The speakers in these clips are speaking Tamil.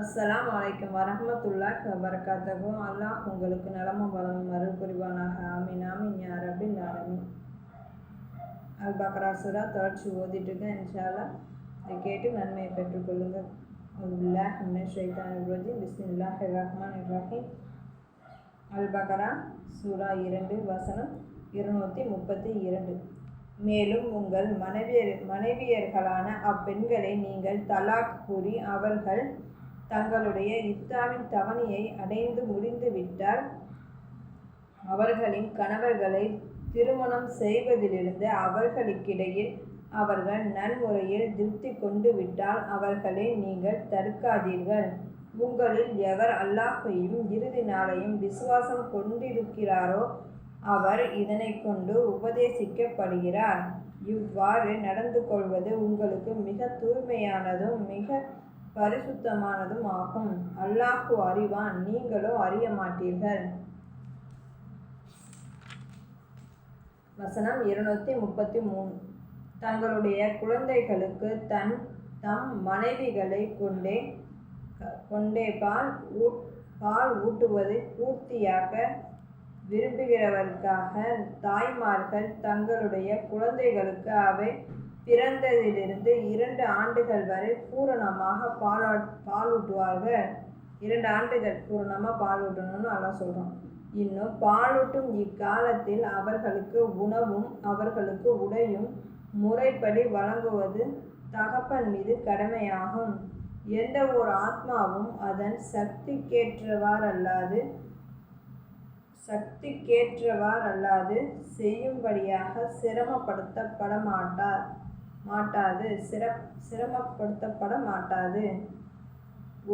அஸ்லாம் வலைக்கம் வரமத்துல்லா வபரகாத்தகு அல்லாஹ் உங்களுக்கு நலமும் வளமும் அருள் புரிவானாக. ஆமீன் ஆமீன் யார் அப்படின்னு அல் பக்ரா சுரா தொடர்ச்சி ஓதிட்டு இருக்கேன் இன்ஷால்லா இதை கேட்டு நன்மையை பெற்றுக்கொள்ளுங்கள் அல்லாஹ் ஷைத்தான் பிஸ்மில்லாஹ் ரஹ்மான் ரஹீம். அல் பக்ரா சூரா இரண்டு வசனம் இருநூற்றி முப்பத்தி இரண்டு. மேலும் உங்கள் மனைவியர் மனைவியர்களான அப்பெண்களை நீங்கள் தலாக் கூறி அவர்கள் தங்களுடைய இத்தாவின் தவணையை அடைந்து முடிந்துவிட்டால் அவர்களின் கணவர்களை திருமணம் செய்வதிலிருந்து அவர்களுக்கிடையில் அவர்கள் நன்முறையில் திருப்தி கொண்டு விட்டால் அவர்களை நீங்கள் தடுக்காதீர்கள். உங்களில் எவர் அல்லாஹையும் இறுதி நாளையும் விசுவாசம் கொண்டிருக்கிறாரோ அவர் இதனை கொண்டு உபதேசிக்கப்படுகிறார். இவ்வாறு நடந்து கொள்வது உங்களுக்கு மிக தூய்மையானதும் மிக பரிசுத்தமானதும் ஆகும். அல்லாஹு அறிவான். நீங்களோ அறிய மாட்டீர்கள் வசனம் இருநூத்தி முப்பத்தி மூணு தங்களுடைய குழந்தைகளுக்கு தன் தம் மனைவிகளை கொண்டே கொண்டே பால் ஊட் பால் ஊட்டுவதை பூர்த்தியாக விரும்புகிறவர்களுக்காக தாய்மார்கள் தங்களுடைய குழந்தைகளுக்கு அவை பிறந்ததிலிருந்து இரண்டு ஆண்டுகள் வரை பூரணமாக பாலா பாலூட்டுவார்கள். இரண்டு ஆண்டுகள் பூரணமாக பாலூட்டணும்னு அதான் சொல்கிறோம் இன்னும் பாலூட்டும் இக்காலத்தில் அவர்களுக்கு உணவும் அவர்களுக்கு உடையும் முறைப்படி வழங்குவது தகப்பன் மீது கடமையாகும். எந்த ஒரு ஆத்மாவும் அதன் சக்திக்கேற்றவாறல்லாது சக்திக்கேற்றவார் அல்லாது செய்யும்படியாக சிரமப்படுத்தப்பட மாட்டார் மாட்டாது. சிரப் சிரமப்படுத்தப்பட மாட்டாது.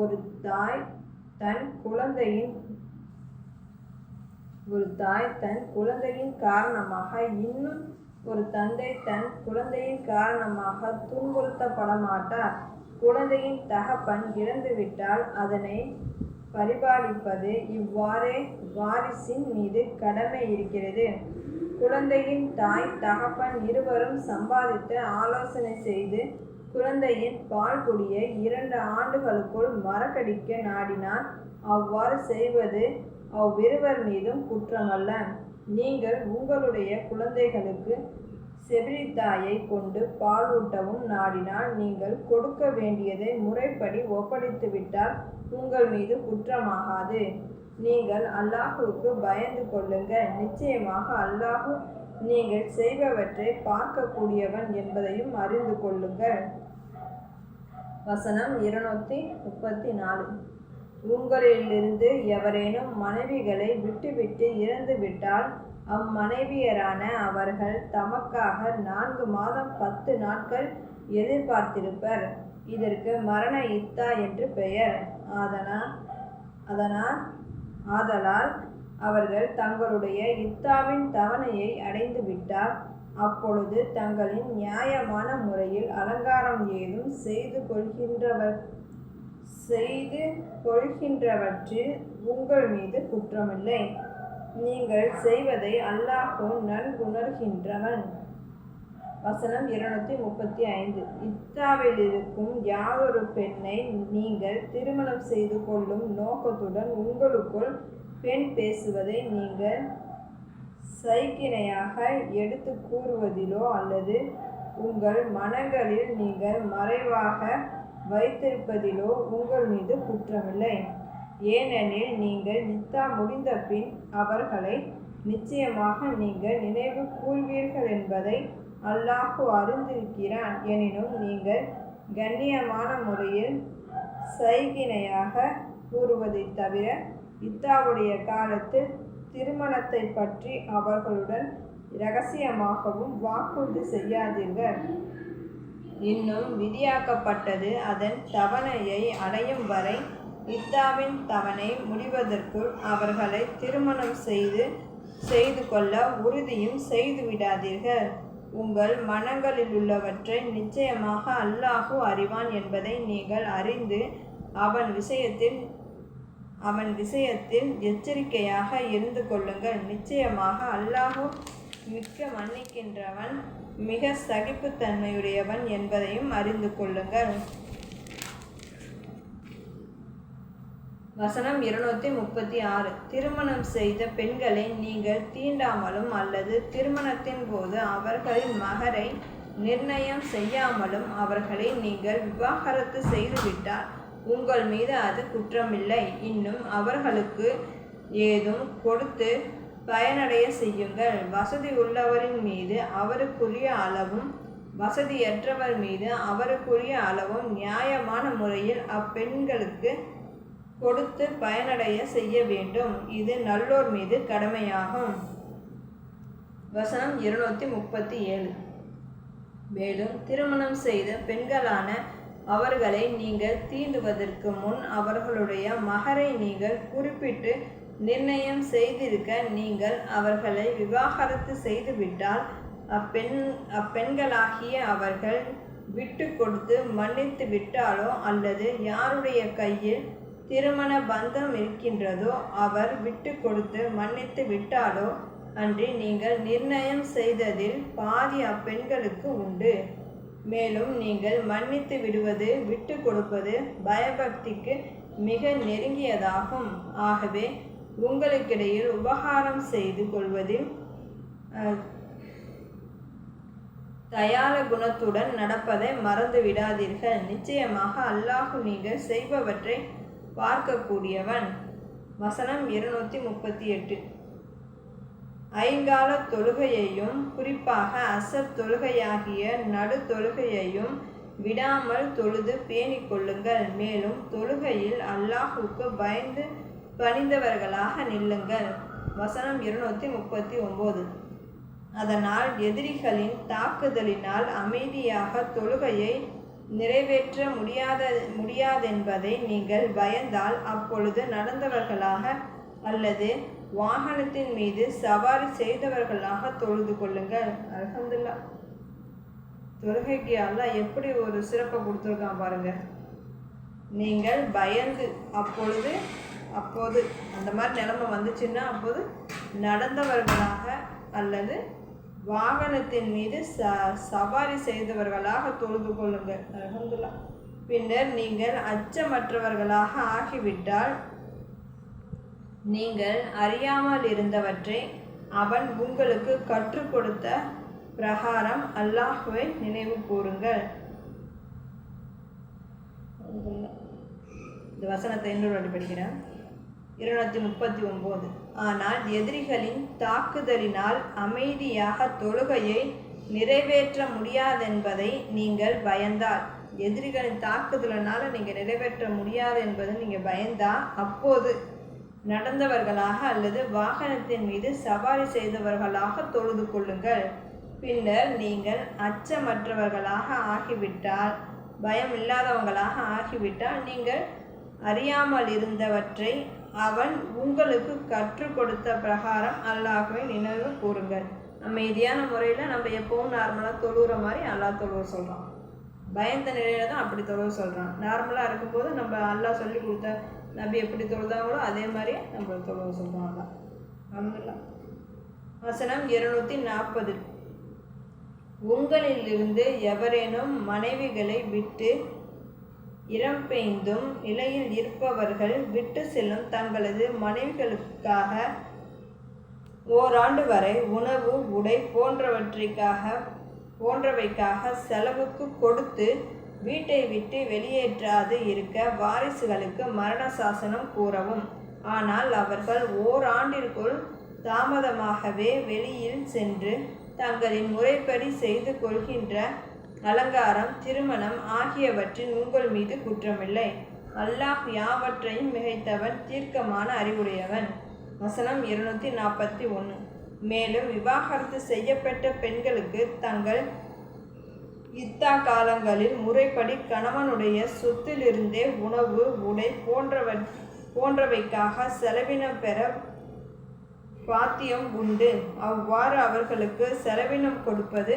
ஒரு தாய் தன் குழந்தையின் ஒரு தாய் தன் குழந்தையின் காரணமாக இன்னும் ஒரு தந்தை தன் குழந்தையின் காரணமாக துன்புறுத்தப்பட மாட்டார். குழந்தையின் தகப்பன் இறந்துவிட்டால் அதனை பரிபாலிப்பது இவ்வாறே வாரிசின் மீது கடமை இருக்கிறது. குழந்தையின் தாய் தகப்பன் இருவரும் சம்பாதித்து ஆலோசனை செய்து குழந்தையின் பால் குடியை இரண்டு ஆண்டுகளுக்குள் மறக்கடிக்க நாடினால் அவ்வாறு செய்வது அவ்விருவர் மீதும் குற்றமல்ல. நீங்கள் உங்களுடைய குழந்தைகளுக்கு செவிலித்தாயை கொண்டு பாலூட்டவும் நாடினால் நீங்கள் கொடுக்க வேண்டியதை முறைப்படி ஒப்படைத்துவிட்டால் உங்கள் மீது குற்றமாகாது. நீங்கள் அல்லாஹுவுக்கு பயந்து கொள்ளுங்கள். நிச்சயமாக அல்லாஹு நீங்கள் செய்பவற்றை பார்க்கக்கூடியவன் என்பதையும் அறிந்து கொள்ளுங்கள். வசனம் இருநூத்தி முப்பத்தி நாலு உங்களிலிருந்து எவரேனும் மனைவிகளை விட்டுவிட்டு இறந்துவிட்டால் அம்மனைவியரான அவர்கள் தமக்காக நான்கு மாதம் பத்து நாட்கள் எதிர்பார்த்திருப்பர். இதற்கு மரண இத்தா என்று பெயர். அதனால் அதனால் ஆதலால் அவர்கள் தங்களுடைய இத்தாவின் தவணையை அடைந்து விட்டால் அப்பொழுது தங்களின் நியாயமான முறையில் அலங்காரம் ஏதும் செய்து கொள்கின்றவர் செய்து கொள்கின்றவற்றில் உங்கள் மீது குற்றமில்லை. நீங்கள் செய்வதை அல்லாஹோ நன்குணர்கின்றவன். வசனம் இருநூத்தி முப்பத்தி ஐந்து. இத்தாவில் இருக்கும் யாரொரு பெண்ணை நீங்கள் திருமணம் செய்து கொள்ளும் நோக்கத்துடன் உங்களுக்குள் பெண் பேசுவதை நீங்கள் சைக்கிணையாக எடுத்து கூறுவதிலோ அல்லது உங்கள் மனங்களில் நீங்கள் மறைவாக வைத்திருப்பதிலோ உங்கள் மீது குற்றமில்லை. ஏனெனில் நீங்கள் நித்தா முடிந்த பின் அவர்களை நிச்சயமாக நீங்கள் நினைவு கூறுவீர்கள் என்பதை அல்லாஹு அறிந்திருக்கிறான். எனினும் நீங்கள் கண்ணியமான முறையில் சைகினையாக கூறுவதை தவிர இத்தாவுடைய காலத்தில் திருமணத்தை பற்றி அவர்களுடன் இரகசியமாகவும் வாக்குறுதி செய்யாதீர்கள். இன்னும் விதியாக்கப்பட்டது அதன் தவணையை அடையும் வரை இத்தாவின் தவணை முடிவதற்குள் அவர்களை திருமணம் செய்து செய்து கொள்ள உறுதியும் செய்து விடாதீர்கள். உங்கள் மனங்களில் உள்ளவற்றை நிச்சயமாக அல்லாஹு அறிவான் என்பதை நீங்கள் அறிந்து அவன் விஷயத்தில் அவன் விஷயத்தில் எச்சரிக்கையாக இருந்து கொள்ளுங்கள். நிச்சயமாக அல்லாஹு மிக்க மன்னிக்கின்றவன் மிக சகிப்புத்தன்மையுடையவன் என்பதையும் அறிந்து கொள்ளுங்கள். வசனம் இருநூத்தி முப்பத்தி ஆறு. திருமணம் செய்த பெண்களை நீங்கள் தீண்டாமலும் அல்லது திருமணத்தின் போது அவர்களின் மகரை நிர்ணயம் செய்யாமலும் அவர்களை நீங்கள் விவாகரத்து செய்துவிட்டால் உங்கள் மீது அது குற்றமில்லை. இன்னும் அவர்களுக்கு ஏதும் கொடுத்து பயனடைய செய்யுங்கள். வசதி உள்ளவரின் மீது அவருக்குரிய அளவும் வசதியற்றவர் மீது அவருக்குரிய அளவும் நியாயமான முறையில் அப்பெண்களுக்கு கொடுத்து பயனடைய செய்ய வேண்டும். இது நல்லோர் மீது கடமையாகும். வசனம் இருநூற்றி முப்பத்தி ஏழு. மேலும் திருமணம் செய்த பெண்களான அவர்களை நீங்கள் தீண்டுவதற்கு முன் அவர்களுடைய மகரை நீங்கள் குறிப்பிட்டு நிர்ணயம் செய்திருக்க நீங்கள் அவர்களை விவாகரத்து செய்துவிட்டால் அப்பெண் அப்பெண்களாகிய அவர்கள் விட்டு கொடுத்து மன்னித்து விட்டாலோ அல்லது யாருடைய கையில் திருமண பந்தம் இருக்கின்றதோ அவர் விட்டு கொடுத்து மன்னித்து விட்டாலோ அன்றி நீங்கள் நிர்ணயம் செய்ததில் பாதி அப்பெண்களுக்கு உண்டு. மேலும் நீங்கள் மன்னித்து விடுவது விட்டு கொடுப்பது பயபக்திக்கு மிக நெருங்கியதாகும். ஆகவே உங்களுக்கிடையில் உபகாரம் செய்து கொள்வதில் தயார தயால குணத்துடன் நடப்பதை மறந்து விடாதீர்கள் நிச்சயமாக அல்லாஹு நீங்கள் செய்பவற்றை பார்க்கக்கூடியவன். வசனம் இருநூத்தி முப்பத்தி எட்டு. ஐங்கால தொழுகையையும் குறிப்பாக அசர் தொழுகையாகிய நடு தொழுகையையும் விடாமல் தொழுது பேணிக் கொள்ளுங்கள். மேலும் தொழுகையில் அல்லாஹுக்கு பயந்து பணிந்தவர்களாக நில்லுங்கள். வசனம் இருநூத்தி முப்பத்தி ஒன்பது அதனால் எதிரிகளின் தாக்குதலினால் அமைதியாக தொழுகையை நிறைவேற்ற முடியாத முடியாதென்பதை நீங்கள் பயந்தால் அப்பொழுது நடந்தவர்களாக அல்லது வாகனத்தின் மீது சவாரி செய்தவர்களாக தொழுது கொள்ளுங்கள். அலமதுல்லா தொழுகைக்கு அல்லாஹ் எப்படி ஒரு சிறப்பை கொடுத்துருக்கான் பாருங்கள் நீங்கள் பயந்து அப்பொழுது அப்போது அந்த மாதிரி நிலைமை வந்துச்சுன்னா அப்போது நடந்தவர்களாக அல்லது வாகனத்தின் மீது ச சவாரி செய்தவர்களாக தொழுது கொள்ளுங்கள். பின்னர் நீங்கள் அச்சமற்றவர்களாக ஆகிவிட்டால் நீங்கள் அறியாமல் இருந்தவற்றை அவன் உங்களுக்கு கற்றுக் கொடுத்த பிரகாரம் அல்லாஹுவை நினைவு கூறுங்கள். இந்த வசனத்தை இன்னொரு வாட்டி படிக்கிறேன். இருநூத்தி முப்பத்தி ஒம்பது. ஆனால் எதிரிகளின் தாக்குதலினால் அமைதியாக தொழுகையை நிறைவேற்ற முடியாதென்பதை நீங்கள் பயந்தால். எதிரிகளின் தாக்குதலினால் நீங்கள் நிறைவேற்ற முடியாது என்பதை நீங்கள் பயந்தா அப்போது நடந்தவர்களாக அல்லது வாகனத்தின் மீது சவாரி செய்தவர்களாக தொழுது கொள்ளுங்கள். பின்னர் நீங்கள் அச்சமற்றவர்களாக ஆகிவிட்டால் பயம் இல்லாதவங்களாக ஆகிவிட்டால் நீங்கள் அறியாமல் இருந்தவற்றை அவன் உங்களுக்கு கற்றுக் கொடுத்த பிரகாரம் அல்லாஹுவை நினைவு கூறுங்கள். அமைதியான முறையில் நம்ம எப்பவும் நார்மலாக தொழுகிற மாதிரி அல்லாஹ் தொழுவ சொல்கிறான் பயந்த நிலையில தான் அப்படி தொழுவ சொல்கிறான் நார்மலாக இருக்கும்போது நம்ம அல்லாஹ் சொல்லி கொடுத்த நபி எப்படி தொழுதாங்களோ அதே மாதிரியே நம்ம தொழுவ சொல்கிறான் அல்லா அல்ஹம்துலில்லாஹ். வசனம் இருநூற்றி நாற்பது உங்களிலிருந்து எவரேனும் மனைவிகளை விட்டு இறம்பெய்ந்தும் நிலையில் இருப்பவர்கள் விட்டு செல்லும் தங்களது மனைவிகளுக்காக ஓராண்டு வரை உணவு உடை போன்றவற்றிற்காக போன்றவைக்காக செலவுக்கு கொடுத்து வீட்டை விட்டு வெளியேற்றாது இருக்க வாரிசுகளுக்கு மரண சாசனம் கூறவும். ஆனால் அவர்கள் ஓராண்டிற்குள் தாமதமாகவே வெளியில் சென்று தங்களின் முறைப்படி செய்து கொள்கின்ற அலங்காரம் திருமணம் ஆகியவற்றின் உங்கள் மீது குற்றமில்லை. அல்லாஹ் யாவற்றையும் மிகைத்தவன் தீர்க்கமான அறிவுடையவன். வசனம் இருநூத்தி நாற்பத்தி ஒன்று மேலும் விவாகரத்து செய்யப்பட்ட பெண்களுக்கு தங்கள் இத்தா காலங்களில் முறைப்படி கணவனுடைய சொத்திலிருந்தே உணவு உடை போன்றவ போன்றவைக்காக செலவினம் பெற பாத்தியம் உண்டு. அவ்வாறு அவர்களுக்கு செலவினம் கொடுப்பது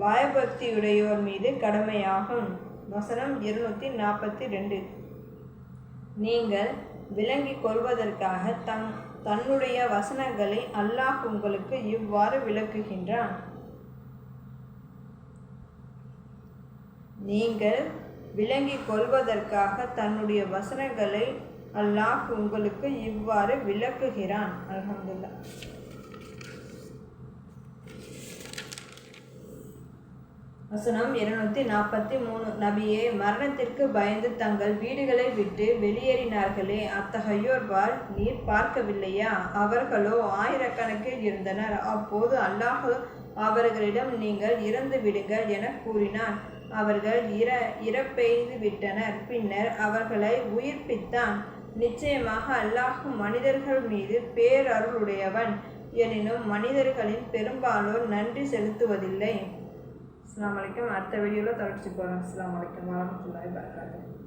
பயபக்தியுடையோர் மீது கடமையாகும். வசனம் இருநூற்றி நாற்பத்தி ரெண்டு. நீங்கள் விளங்கிக் கொள்வதற்காக தன் தன்னுடைய வசனங்களை அல்லாஹ் உங்களுக்கு இவ்வாறு விளக்குகின்றான். நீங்கள் விளங்கிக் கொள்வதற்காக தன்னுடைய வசனங்களை அல்லாஹ் உங்களுக்கு இவ்வாறு விளக்குகிறான். அலமதுல்லா வசனம் இருநூத்தி நாற்பத்தி மூணு. நபியே மரணத்திற்கு பயந்து தங்கள் வீடுகளை விட்டு வெளியேறினார்களே அத்தகையோர்வால் நீர் பார்க்கவில்லையா? அவர்களோ ஆயிரக்கணக்கில் இருந்தனர். அப்போது அல்லாஹு அவர்களிடம் நீங்கள் இறந்து விடுங்கள் என கூறினான். அவர்கள் இற இறப்பெய்து விட்டனர். பின்னர் அவர்களை உயிர்ப்பித்தான். நிச்சயமாக அல்லாஹும் மனிதர்கள் மீது பேரருளுடையவன். எனினும் மனிதர்களின் பெரும்பாலோர் நன்றி செலுத்துவதில்லை. அஸ்லாம் வலைக்கம் அடுத்த வீடியோவில் தொடர்ச்சி போகிறோம் அஸ்லாம் வலைக்கம் வரமத்துல்லாஹி வரகாத்துஹு